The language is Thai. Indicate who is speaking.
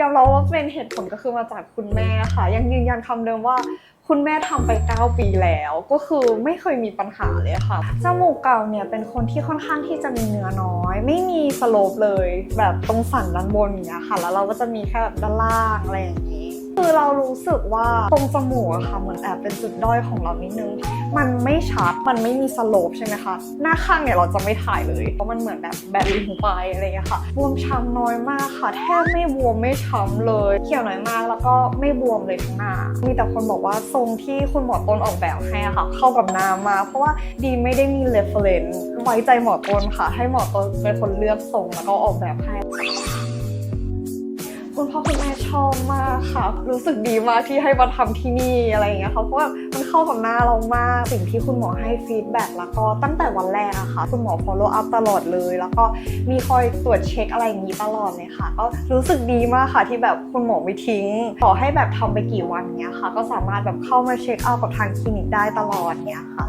Speaker 1: ยอมรับว่าเป็นเหตุผลก็คือมาจากคุณแม่ค่ะ ยังยืนยันคำเดิมว่า คุณแม่ทำไป 9 ปีแล้ว ก็คือไม่เคยมีปัญหาเลยค่ะจมูกเก่าเนี่ยเป็นคนที่ค่อนข้างที่จะมีเนื้อน้อย ไม่มีสโลปเลย แบบตรงสันด้านบนอย่างเงี้ยค่ะ แล้วเราก็จะมีแค่แบบด้านล่างอะไรอย่างนี้ คือเรารู้สึกว่าตรงจมูกอะค่ะเหมือนแอบเป็นจุดด้อยของเรานิดนึง มันไม่ชัด มันไม่มีสโลปใช่ไหมคะ หน้าข้างเนี่ยเราจะไม่ถ่ายเลย เพราะมันเหมือนแบบแบนลงไปอะไรอย่างเงี้ยค่ะ บวมช้ำน้อยมากค่ะ แทบไม่บวมไม่ช้ำเลย เขียวน้อยมากแล้วก็ไม่บวมเลยทั้งหน้า มีแต่คนบอกว่าทรงที่คุณหมอต้นออกแบบให้อะค่ะ เข้ากับหน้ามากเพราะว่าดีไม่ได้มี reference ไว้ใจหมอต้นค่ะ ให้หมอต้นเป็นคนเลือกทรงแล้วก็ออกแบบให้ คุณพ่อคุณแม่ชอบมากค่ะ รู้สึกดีมากที่ให้มาทำที่นี่อะไรอย่างเงี้ยค่ะเพราะว่ามันเข้ากับหน้าเรามากสิ่งที่คุณหมอให้ฟีดแบ็กแล้วก็ตั้งแต่วันแรกอะค่ะ คุณหมอ follow up ตลอดเลย แล้วก็มีคอยตรวจเช็คอะไรอย่างนี้ตลอดเลยค่ะ ก็รู้สึกดีมากค่ะที่แบบคุณหมอไม่ทิ้งขอให้แบบทำไปกี่วันเนี้ยค่ะ ก็สามารถแบบเข้ามาเช็คเอาท์กับทางคลินิกได้ตลอดเนี้ยค่ะ